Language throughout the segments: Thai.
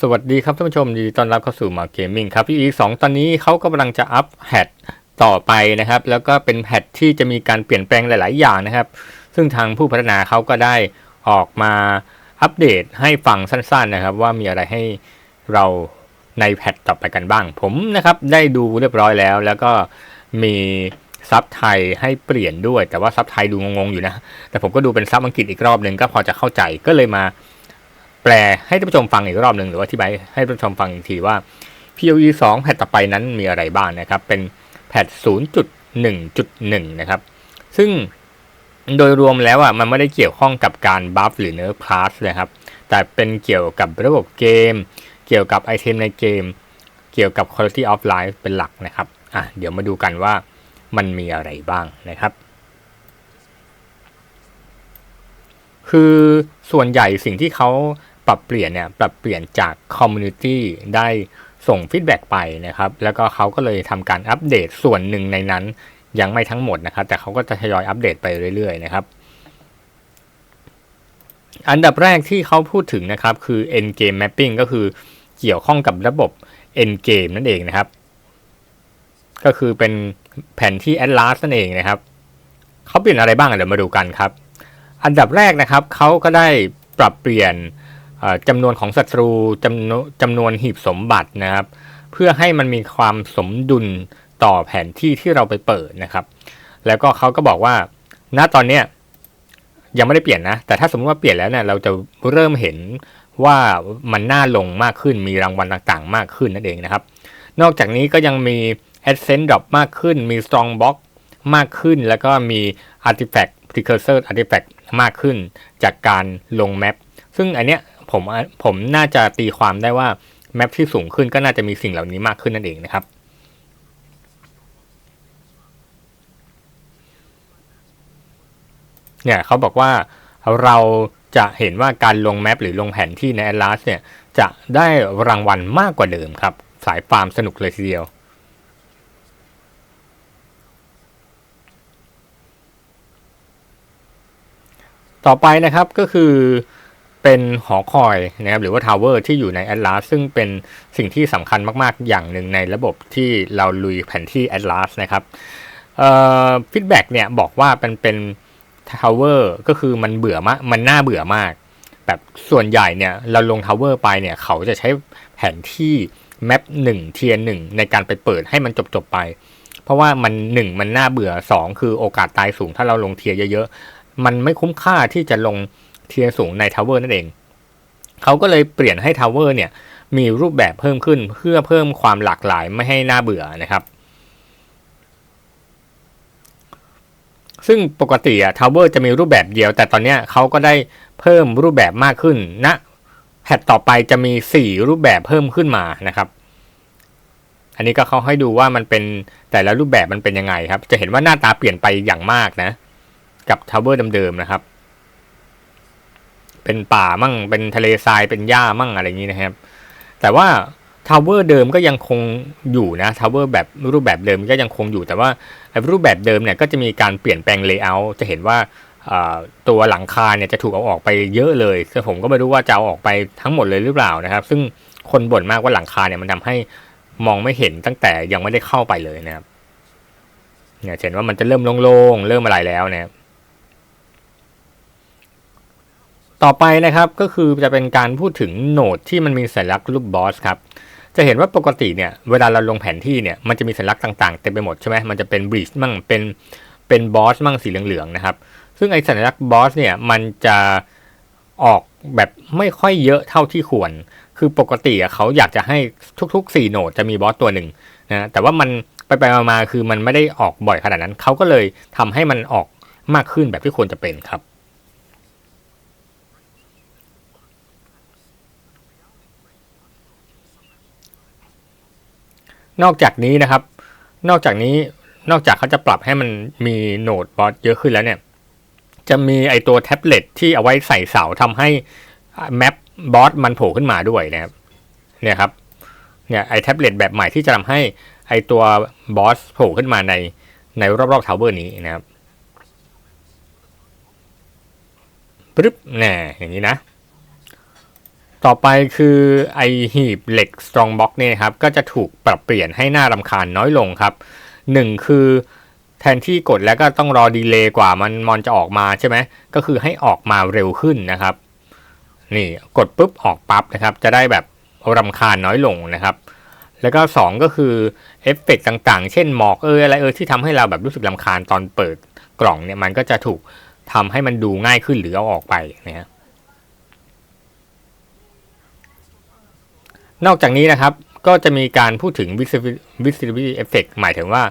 สวัสดีครับท่านผู้ชมยินดีต้อนรับเข้าสู่มาเกมมิ่งครับพี่อีสองตอนนี้เขากำลังจะอัพแพทต่อไปนะครับ แล้วก็เป็นแพทที่จะมีการเปลี่ยนแปลงหลาย ๆ อย่างนะครับ ซึ่งทางผู้พัฒนาเขาก็ได้ออกมาอัปเดตให้ฟังสั้น ๆ นะครับ ว่ามีอะไรให้เราในแพทต่อไปกันบ้าง ผมนะครับได้ดูเรียบร้อยแล้ว แล้วก็มีซับไทยให้เปลี่ยนด้วย แต่ว่าซับไทยดูงงๆอยู่นะ แต่ผมก็ดูเป็นซับอังกฤษอีกรอบหนึ่งก็พอจะเข้าใจก็เลยมา แปลให้ท่านผู้ชมฟังอีกรอบหนึ่งหรือว่าอธิบายให้ท่านผู้ชมฟังอีกทีว่า PoE 2 แพทต่อไปนั้นมีอะไรบ้างนะครับ เป็นแพท0.1.1 นะครับ ซึ่งโดยรวมแล้วอะมันไม่ได้เกี่ยวข้องกับการบัฟหรือเนื้อคลาสนะครับ แต่เป็นเกี่ยวกับระบบเกม เกี่ยวกับไอเทมในเกม เกี่ยวกับ quality of life เป็นหลักนะครับอะเดี๋ยวมาดูกันว่ามันมีอะไรบ้างนะครับ คือส่วนใหญ่สิ่งที่เขา ปรับเปลี่ยนเนี่ยปรับเปลี่ยนจากคอมมูนิตี้ได้ส่งฟีดแบ็กไปนะครับ แล้วก็เขาก็เลยทำการอัปเดตส่วนหนึ่งในนั้นยังไม่ทั้งหมดนะครับ แต่เขาก็จะทยอยอัปเดตไปเรื่อยๆนะครับ อันดับแรกที่เขาพูดถึงนะครับคือ end game mapping ก็คือเกี่ยวข้องกับระบบ end game นั่นเองนะครับ ก็คือเป็นแผนที่ Atlas นั่นเองนะครับ เขาเปลี่ยนอะไรบ้างเดี๋ยวมาดูกันครับ อันดับแรกนะครับเขาก็ได้ปรับเปลี่ยน จำนวนของศัตรูจำนวนจำนวนหีบสมบัตินะครับ เพื่อให้มันมีความสมดุลต่อแผนที่ที่เราไปเปิดนะครับ แล้วก็เขาก็บอกว่า ณตอนเนี้ยยังไม่ได้เปลี่ยนนะ แต่ถ้าสมมติว่าเปลี่ยนแล้วเนี่ยเราจะเริ่มเห็นว่ามันน่าลงมากขึ้นมีรางวัลต่างๆ มากขึ้นนั่นเองนะครับ นอกจากนี้ก็ยังมี Ascent Drop มากขึ้น มี Strong Box มากขึ้น แล้วก็มี Artifact Precursor Artifact มากขึ้น จากการลงแมปซึ่งอันเนี้ย ผมผมน่าจะตีความได้ว่าแมปที่สูงขึ้นก็น่าจะมีสิ่งเหล่านี้มากขึ้นนั่นเองนะครับ เนี่ยเขาบอกว่าเราจะเห็นว่าการลงแมปหรือลงแผนที่ใน Atlas เนี่ยจะได้รางวัลมากกว่าเดิมครับ สายฟาร์มสนุกเลยทีเดียวต่อไปนะครับก็คือ เป็นหอคอยนะครับหรือว่าทาวเวอร์ที่อยู่ใน Atlas ซึ่งเป็นสิ่งที่สำคัญมากๆ อย่างหนึ่งในระบบที่เราลุยแผนที่ Atlas นะครับฟีดแบ็กเนี่ยบอกว่าเป็นเป็นทาวเวอร์ก็คือมันเบื่อมากมันน่าเบื่อมาก แบบส่วนใหญ่เนี่ยเราลงทาวเวอร์ไปเนี่ยเขาจะใช้แผนที่แมปหนึ่งเทียนหนึ่งในการไปเปิดให้มันจบๆไป เพราะว่ามันหนึ่งมันน่าเบื่อสองคือโอกาสตายสูงถ้าเราลงเทียเยอะๆ มันไม่คุ้มค่าที่จะลง เทียร์สูงในทาวเวอร์นั่นเอง เขาก็เลยเปลี่ยนให้ทาวเวอร์เนี่ยมีรูปแบบเพิ่มขึ้นเพื่อเพิ่มความหลากหลายไม่ให้น่าเบื่อนะครับ ซึ่งปกติอะทาวเวอร์จะมีรูปแบบเดียว แต่ตอนนี้เขาก็ได้เพิ่มรูปแบบมากขึ้นณนะแพทต่อไปจะมี 4 รูปแบบเพิ่มขึ้นมานะครับอันนี้ก็เขาให้ดูว่ามันเป็นแต่ละรูปแบบมันเป็นยังไงครับ จะเห็นว่าหน้าตาเปลี่ยนไปอย่างมากนะ กับทาวเวอร์เดิมๆนะครับ เป็นป่ามั่ง เป็นทะเลทรายเป็นหญ้ามั่งอะไรอย่างนี้นะครับ แต่ว่าทาวเวอร์เดิมก็ยังคงอยู่นะทาวเวอร์แบบรูปแบบเดิมก็ยังคงอยู่แต่ว่ารูปแบบเดิมเนี่ยก็จะมีการเปลี่ยนแปลงเลเยอร์จะเห็นว่าตัวหลังคาเนี่ยจะถูกเอาออกไปเยอะเลยแต่ผมก็ไม่รู้ว่าจะเอาออกไปทั้งหมดเลยหรือเปล่านะครับ ซึ่งคนบ่นมากว่าหลังคาเนี่ยมันทำให้มองไม่เห็นตั้งแต่ยังไม่ได้เข้าไปเลยนะครับเนี่ยเห็นว่ามันจะเริ่มโล่งๆเริ่มอะไรแล้วเนี่ย ต่อไปนะครับก็คือจะเป็นการพูดถึงโหนดที่มันมีสัญลักษณ์รูปบอสครับจะเห็นว่าปกติเนี่ยเวลาเราลงแผนที่เนี่ยมันจะมีสัญลักษณ์ต่างๆเต็มไปหมดใช่ไหมมันจะเป็นบริดมั่งเป็นเป็นบอสมั่งสีเหลืองๆนะครับซึ่งไอสัญลักษณ์บอสเนี่ยมันจะออกแบบไม่ค่อยเยอะเท่าที่ควร คือปกติเขาอยากจะให้ทุกๆ 4 โหนดจะมีบอสตัวหนึ่งนะแต่ว่ามันไปไปมาๆคือมันไม่ได้ออกบ่อยขนาดนั้น เขาก็เลยทำให้มันออกมากขึ้นแบบที่ควรจะเป็นครับ นอกจากนี้นะครับ นอกจากนี้นอกจากเขาจะปรับให้มันมีโหนดบอสเยอะขึ้นแล้วเนี่ย จะมีไอตัวแท็บเล็ตที่เอาไว้ใส่เสาทำให้แมปบอสมันโผล่ขึ้นมาด้วยนะครับ เนี่ยครับ เนี่ยไอแท็บเล็ตแบบใหม่ที่จะทำให้ไอตัวบอสโผล่ขึ้นมาในในรอบๆทาวเวอร์นี้นะครับปึ๊บแน่อย่างนี้นะ ต่อไปคือไอหีบเหล็ก strong box เนี่ยครับก็จะถูกปรับเปลี่ยนให้หน้ารำคาญน้อยลงครับหนึ่งคือแทนที่กดแล้วก็ต้องรอดีเลย์กว่ามันมอนจะออกมาใช่ไหมก็คือให้ออกมาเร็วขึ้นนะครับ นี่กดปุ๊บออกปั๊บนะครับ จะได้แบบรำคาญน้อยลงนะครับ แล้วก็ 2 ก็คือเอฟเฟกต่างๆ เช่นหมอกเอออะไรเออที่ทำให้เราแบบรู้สึกลำคาญตอนเปิดกล่องเนี่ยมันก็จะถูกทำให้มันดูง่ายขึ้นหรือเอาออกไปนะฮะ นอกจากนี้นะครับก็จะมีการพูดถึง visibility effect หมายถึงว่า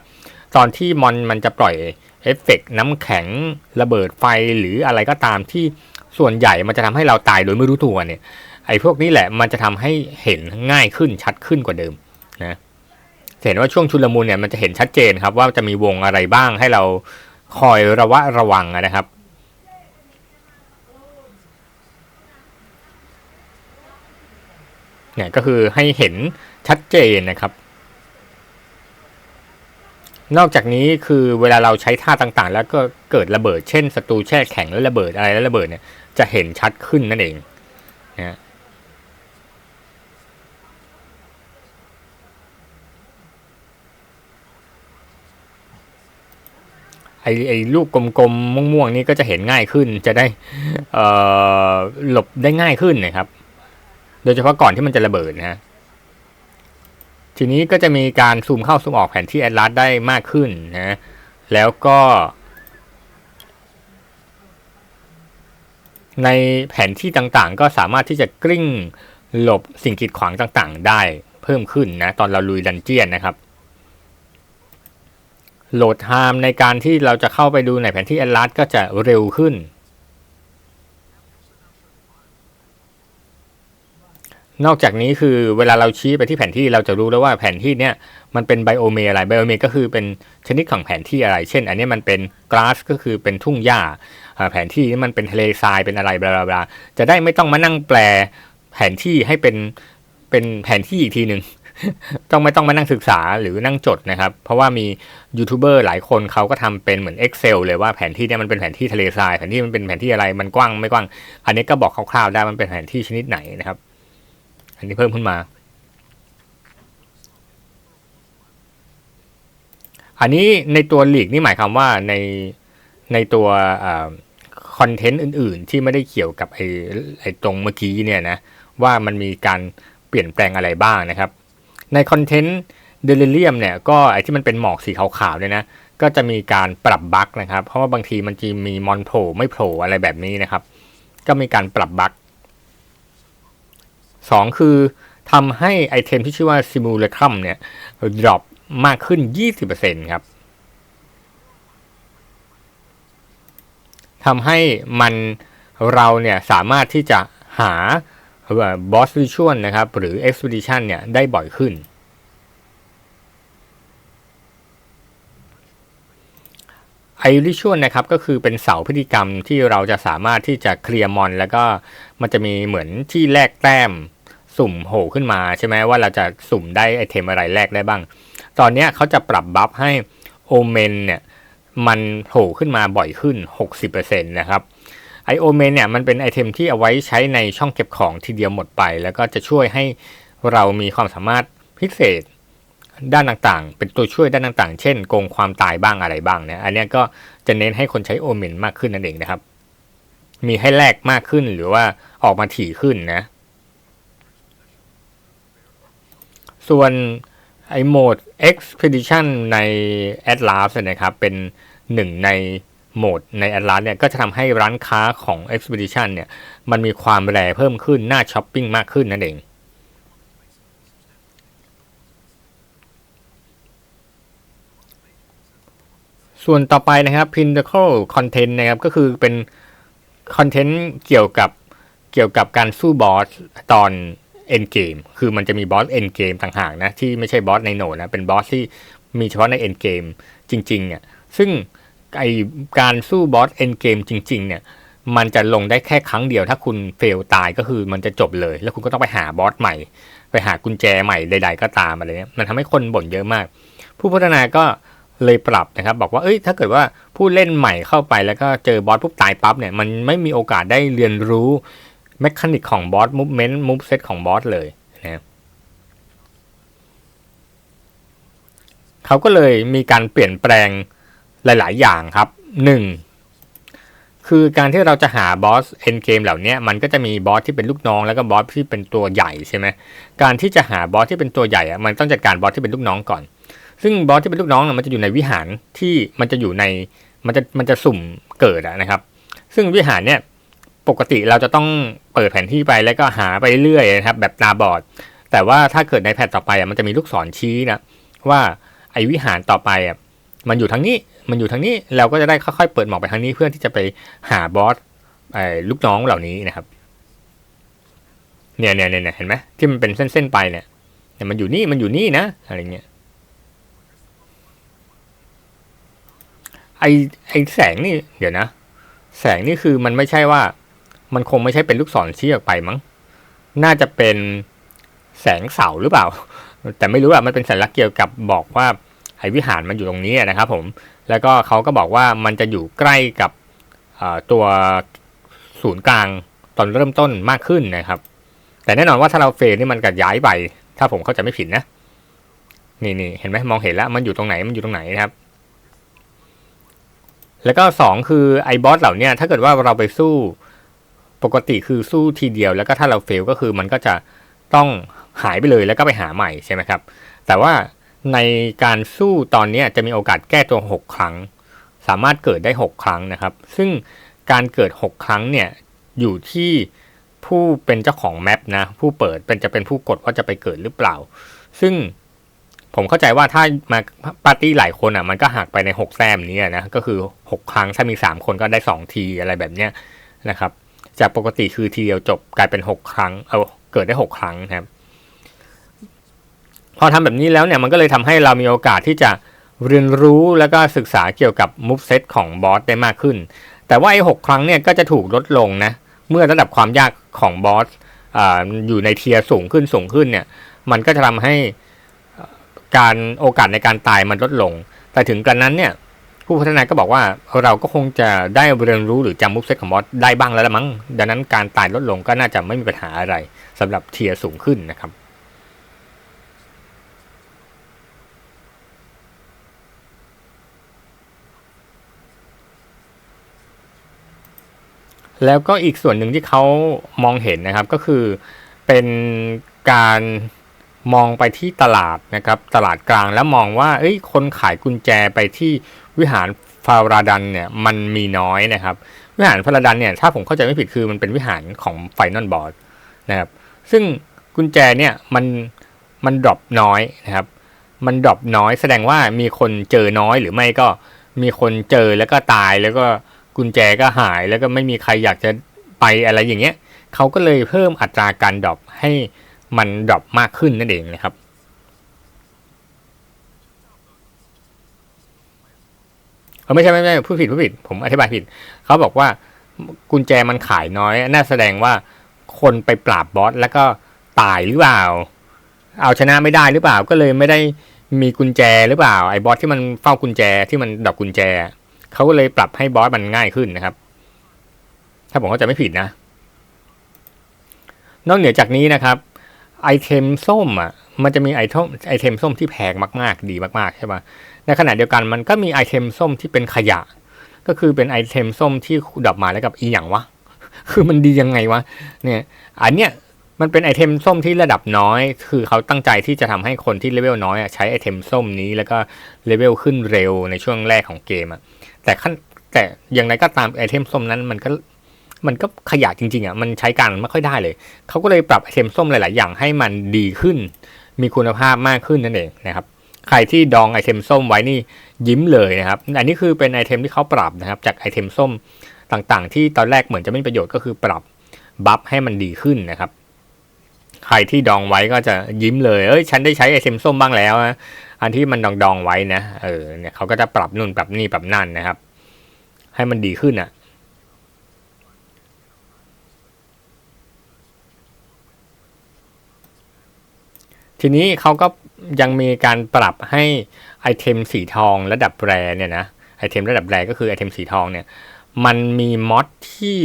ตอนที่มอนมันจะปล่อยเอฟเฟกน้ำแข็งระเบิดไฟหรืออะไรก็ตามที่ส่วนใหญ่มันจะทำให้เราตายโดยไม่รู้ตัวเนี่ยไอ้พวกนี้แหละมันจะทำให้เห็นง่ายขึ้นชัดขึ้นกว่าเดิมนะเห็นว่าช่วงชุลมุนเนี่ยมันจะเห็นชัดเจนครับว่าจะมีวงอะไรบ้างให้เราคอยระวะระวังนะครับ เนี่ยก็คือให้เห็นชัดเจนนะครับ นอกจากนี้คือเวลาเราใช้ท่าต่างๆ แล้วก็เกิดระเบิด เช่นศัตรูแช่แข็งแล้วระเบิดอะไรแล้วระเบิดเนี่ยจะเห็นชัดขึ้นนั่นเองนะไอไอลูกกลมๆม่วงๆนี่ก็จะเห็นง่ายขึ้นจะได้เอ่อหลบได้ง่ายขึ้นนะครับ โดยเฉพาะก่อนที่มันจะระเบิดนะทีนี้ก็จะมีการซูมเข้าซูมออกแผนที่แอดลัสได้มากขึ้นนะแล้วก็ในแผนที่ต่างๆ ก็สามารถที่จะกลิ้งหลบสิ่งกีดขวางต่างๆ ได้เพิ่มขึ้นนะตอนเราลุยดันเจียนนะครับโหลดไทม์ในการที่เราจะเข้าไปดูในแผนที่แอดลัสก็จะเร็วขึ้น นอกจากนี้คือเวลาเราชี้ไปที่แผนที่เราจะรู้แล้วว่าแผนที่เนี้ยมันเป็นไบโอเมอะไรไบโอเมก็คือเป็นชนิดของแผนที่อะไร เช่น อันนี้มันเป็นกราสก็คือเป็นทุ่งหญ้าแผนที่นี้มันเป็นทะเลทรายเป็นอะไรบลาบลาจะได้ไม่ต้องมานั่งแปลแผนที่ให้เป็นเป็นแผนที่อีกทีหนึ่งต้องไม่ต้องมานั่งศึกษาหรือนั่งจดนะครับ เพราะว่ามียูทูบเบอร์หลายคนเขาก็ทำเป็นเหมือน Excel เลยว่าแผนที่เนี่ยมันเป็นแผนที่ทะเลทรายแผนที่มันเป็นแผนที่อะไรมันกว้างไม่กว้าง อันนี้ก็บอกคร่าวๆได้มันเป็นแผนที่ชนิดไหนนะครับันนี้เพิ่มขึ้นมา อันนี้ในตัวลีกนี่หมายความว่าในในตัวคอนเทนต์อื่น ๆ ที่ไม่ได้เกี่ยวกับไอ้ไอ้ตรงเมื่อกี้เนี่ยนะว่ามันมีการเปลี่ยนแปลงอะไรบ้างนะครับ ในคอนเทนต์เดลิเรียมเนี่ยก็ไอ้ที่มันเป็นหมอกสีขาวๆเนี่ยนะก็จะมีการปรับบั๊กนะครับ เพราะว่าบางทีมันจะมีมอนโผล่ไม่โผล่อะไรแบบนี้นะครับ ก็มีการปรับบั๊ก สองคือทำให้ไอเทมที่ชื่อว่า Simulacrum เนี่ยดรอปมากขึ้น 20%ครับทำให้มันเราเนี่ยสามารถที่จะหาบอสริชวลนะครับ หรือ Expedition เนี่ยได้บ่อยขึ้น ไอริชวลนะครับก็คือเป็นเสาพฤติกรรมที่เราจะสามารถที่จะเคลียร์มอน แล้วก็มันจะมีเหมือนที่แลกแต้ม สุ่มโผล่ขึ้นมาใช่ไหมว่าเราจะสุ่มได้ไอเทมอะไรแลกได้บ้าง ตอนนี้เขาจะปรับบัฟให้โอเมนเนี่ยมันโผล่ขึ้นมาบ่อยขึ้น 60%นะครับไอโอเมนเนี่ยมันเป็นไอเทมที่เอาไว้ใช้ในช่องเก็บของทีเดียวหมดไป แล้วก็จะช่วยให้เรามีความสามารถพิเศษด้านต่างๆ เป็นตัวช่วยด้านต่างๆ เช่นโกงความตายบ้างอะไรบ้างเนี่ย อันนี้ก็จะเน้นให้คนใช้โอเมนมากขึ้นนั่นเองนะครับ มีให้แลกมากขึ้นหรือว่าออกมาถี่ขึ้นนะ ส่วนไอโหมด Expedition ใน Atlas นะครับ เป็นหนึ่งในโหมดใน Atlas เนี่ย ก็จะทำให้ร้านค้าของ Expedition เนี่ย มันมีความแรเพิ่มขึ้น น่าช้อปปิ้งมากขึ้นนั่นเอง ส่วนต่อไปนะครับ Pinnacle Content นะครับ ก็คือเป็นคอนเทนต์เกี่ยวกับเกี่ยวกับการสู้บอสตอน เอ็นเกมคือมันจะมีบอสเอ็นเกมต่างหากนะ ที่ไม่ใช่บอสในโหนนะ เป็นบอสที่มีเฉพาะในเอ็นเกมจริงๆเนี่ยซึ่งไอการสู้บอสเอ็นเกมจริง ๆ เนี่ย มันจะลงได้แค่ครั้งเดียว ถ้าคุณเฟลตายก็คือมันจะจบเลย แล้วคุณก็ต้องไปหาบอสใหม่ ไปหากุญแจใหม่ใด ๆ ก็ตามอะไรเงี้ยมันทำให้คนบ่นเยอะมาก ผู้พัฒนาก็เลยปรับนะครับ บอกว่าเอ้ยถ้าเกิดว่าผู้เล่นใหม่เข้าไปแล้วก็เจอบอสปุ๊บตายปั๊บเนี่ยมันไม่มีโอกาสได้เรียนรู้ แมคานิกของบอสมูฟเมนต์มูฟเซตของบอสเลยนะครับเขาก็เลยมีการเปลี่ยนแปลงหลาย ๆ อย่างครับหนึ่งคือการที่เราจะหาบอสเอ็นเกมเหล่านี้มันก็จะมีบอสที่เป็นลูกน้องแล้วก็บอสที่เป็นตัวใหญ่ใช่ไหมการที่จะหาบอสที่เป็นตัวใหญ่อะมันต้องจัดการบอสที่เป็นลูกน้องก่อน ซึ่งบอสที่เป็นลูกน้องมันจะอยู่ในวิหารที่มันจะอยู่ในมันจะมันจะสุ่มเกิดนะครับ ซึ่งวิหารเนี่ย ปกติเราจะต้องเปิดแผนที่ไปแล้วก็หาไปเรื่อยนะครับ แบบตาบอด แต่ว่าถ้าเกิดในแพทต่อไปมันจะมีลูกศรชี้นะว่าไอ้วิหารต่อไปอะมันอยู่ทางนี้มันอยู่ทางนี้เราก็จะได้ค่อยๆเปิดหมอกไปทางนี้เพื่อที่จะไปหาบอสไอ้ลูกน้องเหล่านี้นะครับเนี่ยเนี่ยเนี่ยเห็นไหมที่มันเป็นเส้นๆไปเนี่ยเนี่ยมันอยู่นี่มันอยู่นี่นะอะไรเงี้ยไอไอแสงนี่เดี๋ยวนะ แสงนี่คือมันไม่ใช่ว่า มันคงไม่ใช่เป็นลูกศรชี้ออกไปมั้ง น่าจะเป็นแสงเสาหรือเปล่า แต่ไม่รู้อะมันเป็นสัญลักษณ์เกี่ยวกับบอกว่าไอวิหารมันอยู่ตรงนี้นะครับ ผม แล้วก็เขาก็บอกว่ามันจะอยู่ใกล้กับตัวศูนย์กลางตอนเริ่มต้นมากขึ้นนะครับ แต่แน่นอนว่าถ้าเราเฟรนี่มันก็ย้ายไป ถ้าผมเข้าใจไม่ผิดนะ นี่นี่เห็นไหมมองเห็นแล้ว มันอยู่ตรงไหนมันอยู่ตรงไหนนะครับ แล้วก็สองคือไอบอสเหล่านี้ถ้าเกิดว่าเราไปสู้ ปกติคือสู้ทีเดียวแล้วก็ถ้าเราเฟลก็คือมันก็จะต้องหายไปเลยแล้วก็ไปหาใหม่ใช่ไหมครับ แต่ว่าในการสู้ตอนนี้จะมีโอกาสแก้ตัว 6 ครั้ง สามารถเกิดได้ 6 ครั้งนะครับ ซึ่งการเกิด 6 ครั้งเนี่ยอยู่ที่ผู้เป็นเจ้าของแมปนะ ผู้เปิดเป็นจะเป็นผู้กดว่าจะไปเกิดหรือเปล่า ซึ่งผมเข้าใจว่าถ้ามาปาร์ตี้หลายคนอะมันก็หักไปใน 6แซมนี้นะก็คือ 6 ครั้งถ้ามี 3 คนก็ได้ 2 ทีอะไรแบบเนี้ยนะครับ จากปกติคือทีเดียวจบกลายเป็น6ครั้ง เอาเกิดได้6ครั้งนะครับ พอทำแบบนี้แล้วเนี่ยมันก็เลยทำให้เรามีโอกาสที่จะเรียนรู้แล้วก็ศึกษาเกี่ยวกับมูฟเซตของบอสได้มากขึ้น แต่ว่าไอ้หครั้งเนี่ยก็จะถูกลดลงนะ เมื่อระดับความยากของบอสออยู่ในเทียร์สูงขึ้นสูงขึ้นเนี่ย มันก็จะทำให้การโอกาสในการตายมันลดลง แต่ถึงกระนั้นเนี่ย ผู้พัฒนาก็บอกว่าเราก็คงจะได้เรียนรู้หรือจำมูฟเซตของบอสได้บ้างแล้วละมั้ง ดังนั้นการตายลดลงก็น่าจะไม่มีปัญหาอะไรสำหรับเทียร์สูงขึ้นนะครับแล้วก็อีกส่วนหนึ่งที่เขามองเห็นนะครับก็คือเป็นการมองไปที่ตลาดนะครับตลาดกลางแล้วมองว่าเอ้ยคนขายกุญแจไปที่ วิหารฟาราดันเนี่ยมันมีน้อยนะครับ วิหารฟาราดันเนี่ยถ้าผมเข้าใจไม่ผิดคือมันเป็นวิหารของไฟนอลบอร์ดนะครับซึ่งกุญแจเนี่ยมันมันดรอปน้อยนะครับ มันดรอปน้อย แสดงว่ามีคนเจอน้อยหรือไม่ก็มีคนเจอแล้วก็ตายแล้วก็กุญแจก็หายแล้วก็ไม่มีใครอยากจะไปอะไรอย่างเงี้ยเขาก็เลยเพิ่มอัตราการดรอปให้มันดรอปมากขึ้นนั่นเองนะครับ เออไม่ใช่ไม่ใช่ผู้ผิดผู้ผิด ผมอธิบายผิด เขาบอกว่ากุญแจมันขายน้อย น่าแสดงว่าคนไปปราบบอสแล้วก็ตายหรือเปล่า เอาชนะไม่ได้หรือเปล่า ก็เลยไม่ได้มีกุญแจหรือเปล่า ไอ้บอสที่มันเฝ้ากุญแจที่มันดอกกุญแจ เขาก็เลยปรับให้บอสมันง่ายขึ้นนะครับ ถ้าผมเข้าใจไม่ผิดนะ นอกเหนือจากนี้นะครับ ไอเทมส้มอะ มันจะมีไอเทมไอเทมส้มที่แพงมาก ๆ ดีมาก ๆ ใช่ปะ ในขณะเดียวกันมันก็มีไอเทมส้มที่เป็นขยะ ก็คือเป็นไอเทมส้มที่ดับมาแล้วกับอีหยังวะ คือมันดียังไงวะ เนี่ย อันเนี้ยมันเป็นไอเทมส้มที่ระดับน้อย คือเขาตั้งใจที่จะทำให้คนที่เลเวลน้อยใช้ไอเทมส้มนี้แล้วก็เลเวลขึ้นเร็วในช่วงแรกของเกมอะแต่ขั้นแต่อย่างไรก็ตามไอเทมส้มนั้นมันก็มันก็ขยะจริงๆอะมันใช้การไม่ค่อยได้เลย เขาก็เลยปรับไอเทมส้มหลาย ๆ อย่างให้มันดีขึ้น มีคุณภาพมากขึ้นนั่นเองนะครับ ใครที่ดองไอเทมส้มไว้นี่ยิ้มเลยนะครับ อันนี้คือเป็นไอเทมที่เขาปรับนะครับ จากไอเทมส้มต่างๆ ที่ตอนแรกเหมือนจะไม่ประโยชน์ก็คือปรับบัฟให้มันดีขึ้นนะครับ ใครที่ดองไว้ก็จะยิ้มเลย เอ้ย ฉันได้ใช้ไอเทมส้มบ้างแล้วนะอันที่มันดองดองไว้นะ เออ เนี่ยเขาก็จะปรับนู่นปรับนี่ปรับนั่นนะครับ ให้มันดีขึ้นอะ ทีนี้เขาก็ยังมีการปรับให้ไอเทมสีทองระดับแรเนี่ยนะไอเทมระดับแรก็คือไอเทมสีทองเนี่ยมันมีมอดที่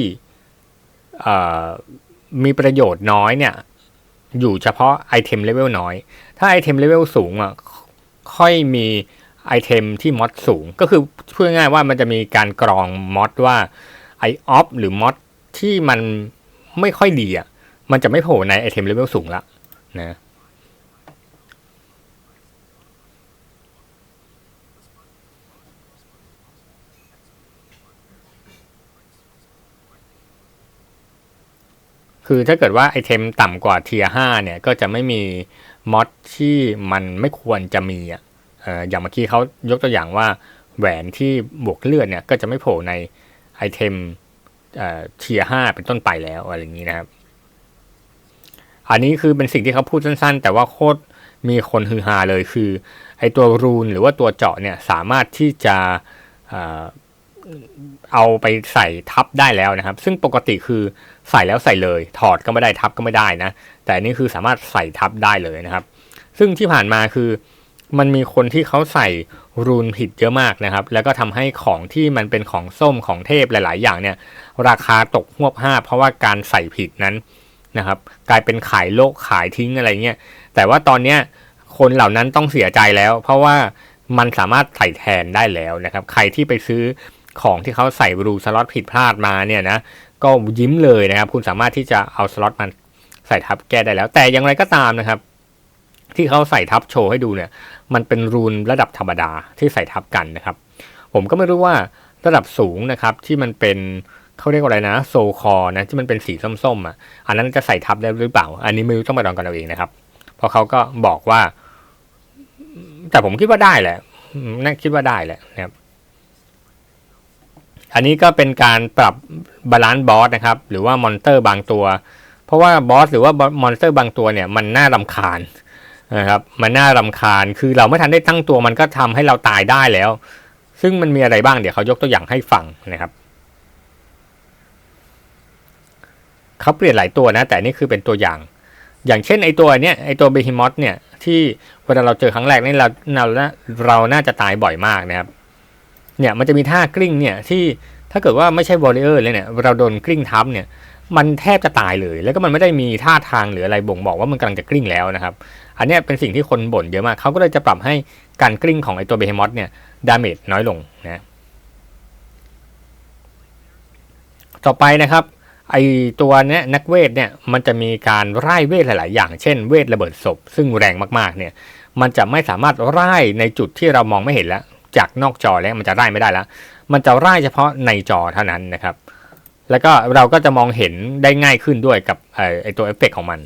มีประโยชน์น้อยเนี่ยอยู่เฉพาะไอเทมเลเวลน้อย ถ้าไอเทมเลเวลสูงอะค่อยมีไอเทมที่มอดสูง ก็คือพูดง่ายว่ามันจะมีการกรองมอดว่าไอออฟหรือมอดที่มันไม่ค่อยดีอะมันจะไม่โผล่ในไอเทมเลเวลสูงละนะ คือถ้าเกิดว่าไอเทมต่ำกว่าเทียห้าเนี่ยก็จะไม่มีมอดที่มันไม่ควรจะมีอะอย่างเมื่อกี้เขายกตัวอย่างว่าแหวนที่บวกเลือดเนี่ยก็จะไม่โผล่ในไอเทมเทียห้าเป็นต้นไปแล้วอะไรอย่างนี้นะครับ อันนี้คือเป็นสิ่งที่เขาพูดสั้นๆ แต่ว่าโคตรมีคนฮือฮาเลยคือไอตัวรูนหรือว่าตัวเจาะเนี่ยสามารถที่จะเอาไปใส่ทับได้แล้วนะครับ ซึ่งปกติคือ ใส่แล้วใส่เลย ถอดก็ไม่ได้ทับก็ไม่ได้นะ แต่นี่คือสามารถใส่ทับได้เลยนะครับ ซึ่งที่ผ่านมาคือมันมีคนที่เขาใส่รูนผิดเยอะมากนะครับ แล้วก็ทำให้ของที่มันเป็นของส้มของเทพหลาย ๆ อย่างเนี่ย ราคาตกหวบห้าเพราะว่าการใส่ผิดนั้นนะครับ กลายเป็นขายโลกขายทิ้งอะไรเงี้ย แต่ว่าตอนเนี้ยคนเหล่านั้นต้องเสียใจแล้ว เพราะว่ามันสามารถใส่แทนได้แล้วนะครับ ใครที่ไปซื้อของที่เขาใส่รูสล็อตผิดพลาดมาเนี่ยนะ ก็ยิ้มเลยนะครับ คุณสามารถที่จะเอาสล็อตมันใส่ทับแก้ได้แล้ว แต่อย่างไรก็ตามนะครับ ที่เขาใส่ทับโชว์ให้ดูเนี่ย มันเป็นรูนระดับธรรมดาที่ใส่ทับกันนะครับ ผมก็ไม่รู้ว่าระดับสูงนะครับ ที่มันเป็นเขาเรียกว่าอะไรนะ โซคอนะที่มันเป็นสีส้มๆอะอันนั้นจะใส่ทับได้หรือเปล่า อันนี้ไม่รู้ต้องไปลองกันเอาเองนะครับเพราะเขาก็บอกว่า แต่ผมคิดว่าได้แหละอืมน่าคิดว่าได้แหละนะครับ อันนี้ก็เป็นการปรับบาลานซ์บอสนะครับ หรือว่ามอนเตอร์บางตัว เพราะว่าบอสหรือว่ามอนสเตอร์บางตัวเนี่ยมันน่ารำคาญนะครับมันน่ารำคาญคือเราไม่ทันได้ตั้งตัวมันก็ทำให้เราตายได้แล้ว ซึ่งมันมีอะไรบ้างเดี๋ยวเขายกตัวอย่างให้ฟังนะครับเขาเปลี่ยนหลายตัวนะแต่นี่คือเป็นตัวอย่าง อย่างเช่นไอตัวเนี้ยไอตัวเบฮิมอสเนี่ยที่เวลาเราเจอครั้งแรกนี่เราเราเราน่าจะตายบ่อยมากนะครับ เนี่ยมันจะมีท่ากลิ้งเนี่ยที่ถ้าเกิดว่าไม่ใช่วอลเลเยอร์เลยเนี่ยเราโดนกลิ้งทับเนี่ยมันแทบจะตายเลย แล้วก็มันไม่ได้มีท่าทางหรืออะไรบ่งบอกว่ามันกำลังจะกลิ้งแล้วนะครับ อันนี้เป็นสิ่งที่คนบ่นเยอะมาก เขาก็เลยจะปรับให้การกลิ้งของไอตัวเบเฮมอสเนี่ยดาเมจน้อยลงนะต่อไปนะครับไอตัวเนี้ยนักเวทเนี่ยมันจะมีการไล่เวทหลาย ๆ อย่างเช่นเวทระเบิดศพ ซึ่งแรงมาก ๆ เนี่ยมันจะไม่สามารถไล่ในจุดที่เรามองไม่เห็นแล้ว จากนอกจอแล้วมันจะไล่ไม่ได้แล้ว มันจะไล่เฉพาะในจอเท่านั้นนะครับ แล้วก็เราก็จะมองเห็นได้ง่ายขึ้นด้วยกับไอตัวเอฟเฟกของมัน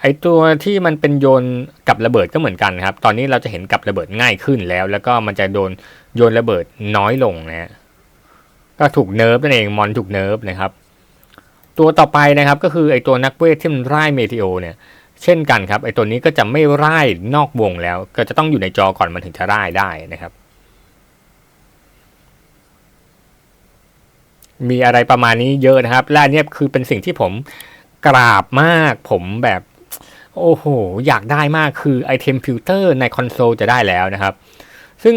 ไอตัวที่มันเป็นโยนกับระเบิดก็เหมือนกันครับ ตอนนี้เราจะเห็นกับระเบิดง่ายขึ้นแล้ว แล้วก็มันจะโดนโยนระเบิดน้อยลงนะก็ถูกเนิร์ฟนั่นเองมอนถูกเนิร์ฟนะครับ ตัวต่อไปนะครับก็คือไอตัวนักเวทที่มันไล่เมทิโอเนี่ย เช่นกันครับไอตัวนี้ก็จะไม่ไล่นอกวงแล้ว ก็จะต้องอยู่ในจอก่อนมันถึงจะไล่ได้นะครับ มีอะไรประมาณนี้เยอะนะครับ และเนี้ยคือเป็นสิ่งที่ผมกราบมาก ผมแบบโอ้โห อยากได้มากคือไอเทมฟิลเตอร์ในคอนโซลจะได้แล้วนะครับ ซึ่ง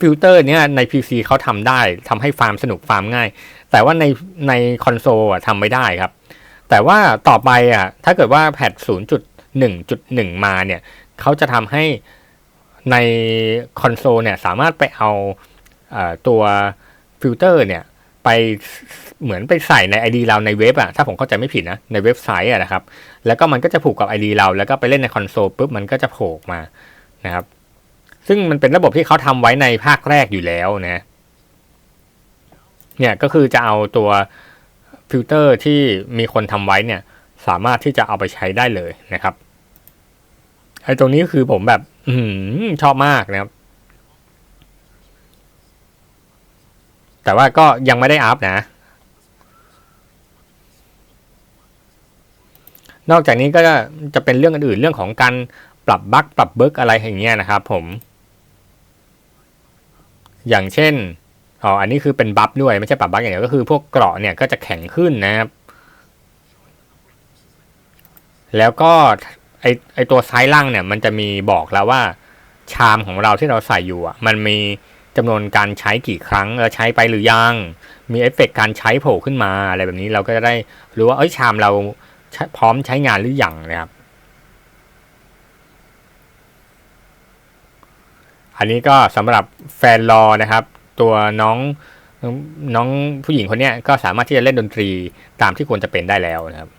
ฟิลเตอร์เนี้ยใน PC เขาทำได้ทำให้ฟาร์มสนุกฟาร์มง่าย แต่ว่าในในคอนโซลอะทำไม่ได้ครับ แต่ว่าต่อไปอะถ้าเกิดว่าแพท0.1.1 มาเนี่ยเขาจะทำให้ในคอนโซลเนี่ยสามารถไปเอาอ่อตัวฟิลเตอร์เนี่ยไปเหมือนไปใส่ใน ID เราในเว็บอะถ้าผมเข้าใจไม่ผิดนะ ในเว็บไซต์อะนะครับ แล้วก็มันก็จะผูกกับ ID เรา แล้วก็ไปเล่นในคอนโซลปุ๊บมันก็จะโผล่มานะครับ ซึ่งมันเป็นระบบที่เขาทำไว้ในภาคแรกอยู่แล้วนะ เนี่ยก็คือจะเอาตัว ฟิลเตอร์ที่มีคนทำไว้เนี่ยสามารถที่จะเอาไปใช้ได้เลยนะครับไอ้ตรงนี้คือผมแบบอืชอบมากนะครับ แต่ว่าก็ยังไม่ได้อัพนะ นอกจากนี้ก็จะเป็นเรื่องอื่นๆเรื่องของการปรับบั๊กปรับเบิร์กอะไรอย่างเงี้ยนะครับผม อย่างเช่น อ๋ออันนี้คือเป็นบัฟด้วยไม่ใช่ปรับบั๊กอย่างเดียวก็คือพวกเกราะเนี่ยก็จะแข็งขึ้นนะครับ แล้วก็ไอไอตัวซ้ายล่างเนี่ย มันจะมีบอกแล้วว่า ชามของเราที่เราใส่อยู่อะ มันมีจำนวนการใช้กี่ครั้งแล้วใช้ไปหรือยัง มีเอฟเฟกต์การใช้โผล่ขึ้นมาอะไรแบบนี้เราก็จะได้รู้ว่าเอ้ยชามเราพร้อมใช้งานหรือยังนะครับ อันนี้ก็สำหรับแฟนรอนะครับ ตัวน้องน้องผู้หญิงคนเนี้ยก็สามารถที่จะเล่นดนตรีตามที่ควรจะเป็นได้แล้วนะครับ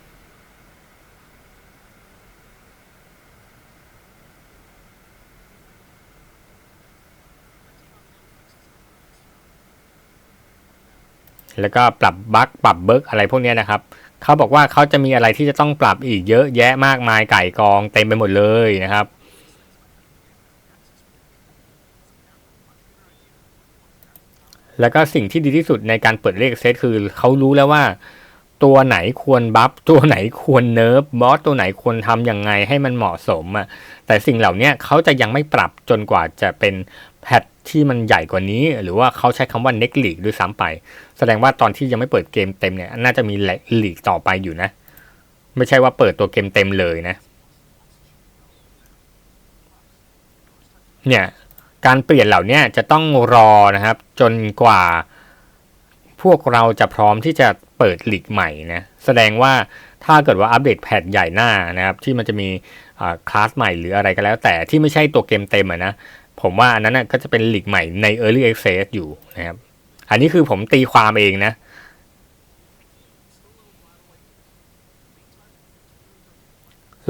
แล้วก็ปรับบั๊กปรับเบิร์กอะไรพวกนี้นะครับ เขาบอกว่าเขาจะมีอะไรที่จะต้องปรับอีกเยอะแยะมากมายไก่กองเต็มไปหมดเลยนะครับ แล้วก็สิ่งที่ดีที่สุดในการเปิดเลขเซตคือเขารู้แล้วว่า ตัวไหนควรบัฟตัวไหนควรเนิร์ฟบอสตัวไหนควรทำยังไงให้มันเหมาะสมอะแต่สิ่งเหล่านี้เขาจะยังไม่ปรับจนกว่าจะเป็นแพทที่มันใหญ่กว่านี้ หรือว่าเขาใช้คำว่า next league ด้วยซ้ำไป แสดงว่าตอนที่ยังไม่เปิดเกมเต็มเนี่ยน่าจะมีหลีกต่อไปอยู่นะ ไม่ใช่ว่าเปิดตัวเกมเต็มเลยนะ เนี่ย การเปลี่ยนเหล่านี้จะต้องรอนะครับ จนกว่าพวกเราจะพร้อมที่จะเปิดลีกใหม่นะแสดงว่าถ้าเกิดว่าอัปเดตแพทใหญ่หน้านะครับ ที่มันจะมีคลาสใหม่หรืออะไรก็แล้ว แต่ที่ไม่ใช่ตัวเกมเต็มนะผมว่าอันนั้นก็จะเป็นลีกใหม่ใน Early Access อยู่นะครับ อันนี้คือผมตีความเองนะ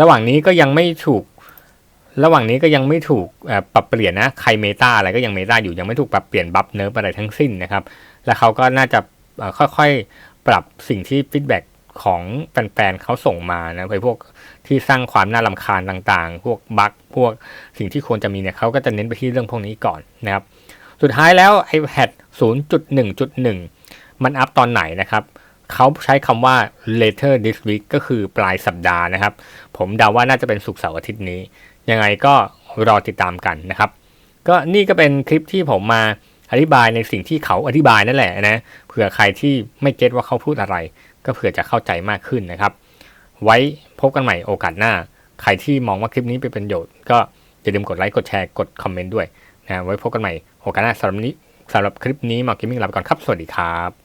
ระหว่างนี้ก็ยังไม่ถูก ระหว่างนี้ก็ยังไม่ถูกปรับเปลี่ยนนะใครเมตาอะไรก็ยังเมตาอยู่ยังไม่ถูกปรับเปลี่ยนบัฟเนิร์ฟอะไรทั้งสิ้นนะครับ แล้วเขาก็น่าจะค่อยๆ ปรับสิ่งที่ฟีดแบ็กของแฟนๆเขาส่งมานะไปพวกที่สร้างความน่าลำคาญต่างๆ พวกบั๊กพวกสิ่งที่ควรจะมีเนี่ยเขาก็จะเน้นไปที่เรื่องพวกนี้ก่อนนะครับ สุดท้ายแล้ว iPad 0.1.1 มันอัพตอนไหนนะครับเขาใช้คำว่า later this week ก็คือปลายสัปดาห์นะครับ ผมเดาว่าน่าจะเป็นสุกเสาร์อาทิตย์นี้ ยังไงก็รอติดตามกันนะครับ ก็นี่ก็เป็นคลิปที่ผมมาอธิบายในสิ่งที่เขาอธิบายนั่นแหละนะเผื่อใครที่ไม่เก็ตว่าเขาพูดอะไร ก็เผื่อจะเข้าใจมากขึ้นนะครับ ไว้พบกันใหม่โอกาสหน้า ใครที่มองว่าคลิปนี้เป็นประโยชน์ก็อย่าลืมกดไลค์กดแชร์กดคอมเมนต์ด้วยนะไว้พบกันใหม่โอกาสหน้าสำหรับนี้สำหรับคลิปนี้มาเกมมิ่งลาไปก่อนครับ สวัสดีครับ